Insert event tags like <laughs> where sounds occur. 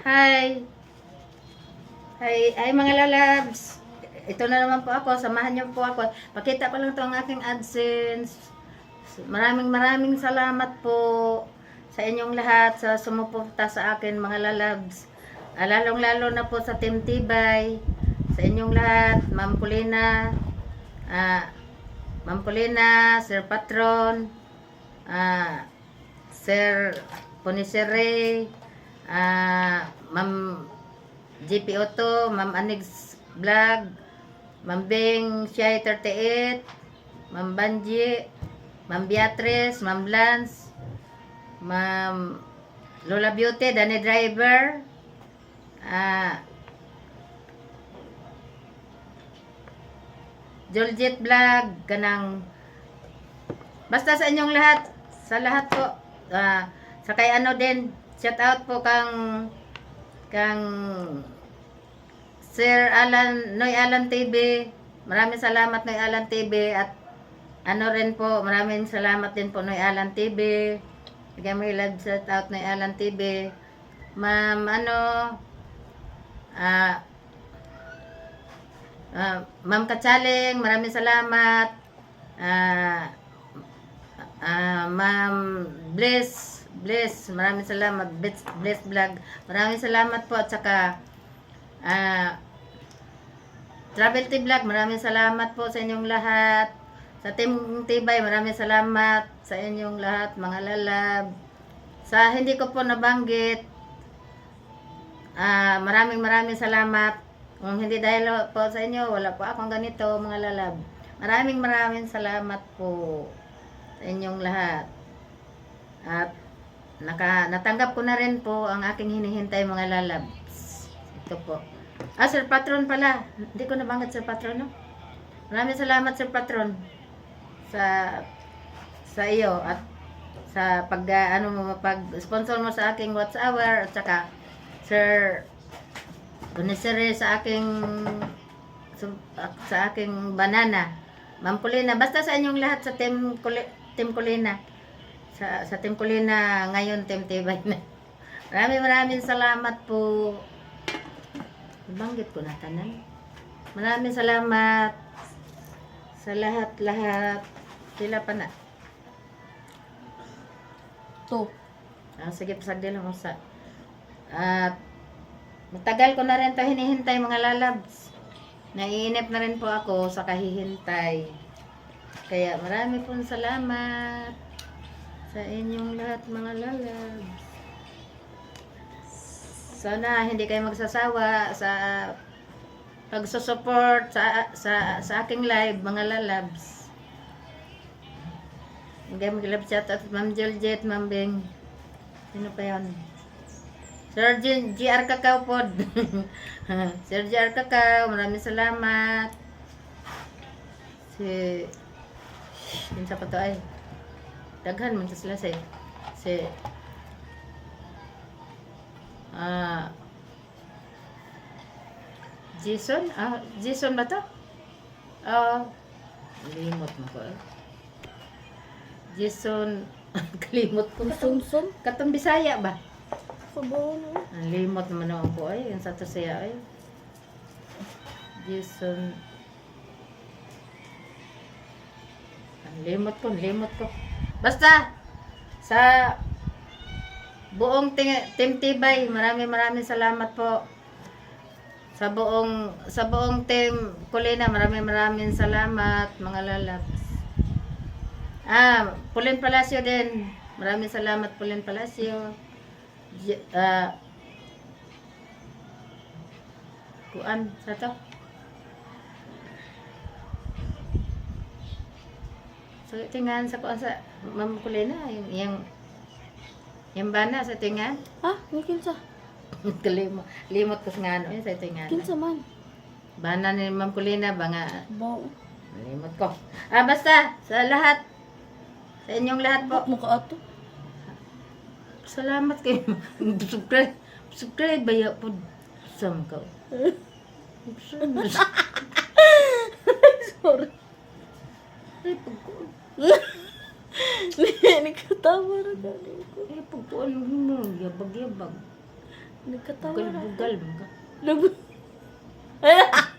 Hi! Hi, hi mga lalabs! Ito na naman po ako, samahan niyo po ako. Pakita ko lang to ang aking AdSense. Maraming maraming salamat po sa inyong lahat sa sumuporta sa akin mga lalabs. Ah, lalong lalo na po sa Team Tibay, sa inyong lahat, Ma'am Kulina, ah, Ma'am Kulina, Sir Patron, ah, Sir Ponisere, ah, Ma'am GP Otto, Ma'am Anix Vlog, Ma'am Beng Shai 38, Ma'am Banji, Ma'am Beatrice, Ma'am Lance, Ma'am Lola Beauty, Danny Driver, ah, Juljit Vlog, kanang basta sa inyong lahat, sa lahat po, ah, sa kay ano din, shout out po kang kang Sir Alan, Noy Alan TV, maraming salamat Noy Alan TV at ano rin po, maraming salamat din po Noy Alan TV. Bigyan mo love shout out Noy Alan TV. Ma'am, ano, ah, Ah, Ma'am Katsaling, maraming salamat. Ah, ah, Ma'am Bless, Bless, maraming salamat. Bless, Bless Vlog, maraming salamat po. At saka, ah, Travel T Vlog, maraming salamat po sa inyong lahat. Sa Team Tibay, maraming salamat sa inyong lahat, mga lalab. Sa hindi ko po nabanggit, ah, maraming maraming salamat. Kung hindi dahil po sa inyo, wala po akong ganito, mga lalab. Maraming maraming salamat po sa inyong lahat. At naka, natanggap ko na rin po ang aking hinihintay mga lalab. Ito po. Ah, Sir Patron pala. Hindi ko nabanggit Sir Patron, no? Maraming salamat Sir Patron sa sa iyo at sa pag ah, ano pag sponsor mo sa aking watch hour at saka Sir Donisere sa aking su- sa aking banana. Ma'am Kulina, basta sa inyong lahat sa Team Kuli, Team Kulina. Sa sa Team Kulina ngayon Team Tibay <laughs> na. Maraming maraming salamat po. Banggit ko na tanan. Maraming salamat sa lahat-lahat. Sila pa na. To. Ah, sige, pasagdi lang mo sa... At matagal ko na rin to hinihintay mga lalabs. Naiinip na rin po ako sa kahihintay. Kaya marami pong salamat sa inyong lahat mga lalabs. Sana hindi kayo magsasawa sa pagsusupport sa, sa, sa aking live mga lalabs. Hindi mag-love chat at Ma'am Juliet, Ma'am Beng. Sino pa yun? Sir GR Kakao pod. <laughs> Sir GR Kakao, maraming salamat. Si... Pinsa pa to ay. Daghan man sa sila si... Si... Ah... Jason? Ah, Jason ba to? Ah... limot mo ko eh. Jason... <laughs> kalimot ko. Sumsum. Katong Bisaya ba? Sabaw no. Ang limot naman naman po ay. Yung sa to siya ay. Jason. Ang limot ko, limot ko. Basta! Sa buong Team Tibay, maraming maraming salamat po. Sa buong sa buong team Kulina, maraming maraming salamat mga lalabs. Ah, Pulin Palacio din. Maraming salamat Pulin Palacio. Ah, kuan sa to? So, tingan sa kuan sa Ma'am Kulina, yung, yung, yung bana sa tingan. Ha? May kinsa? <laughs> Kalimot, limot ko sa nga ano yun sa tingan. Kinsa man. Bana ni Ma'am Kulina, ba nga, Baw. limot ko. Ah, basta, sa lahat, sa inyong lahat po, mo ka ato. Salamat kayo. <laughs> subscribe. Subscribe ba ya po? Sam ka. <laughs> Sorry. Ay, pagkuhan. <laughs> Nagkatawa na gano'n ko. Ay, eh, pagkuhan mo mo, yabag-yabag. Nagkatawa na. Bugal-bugal. Nagbugal. <laughs>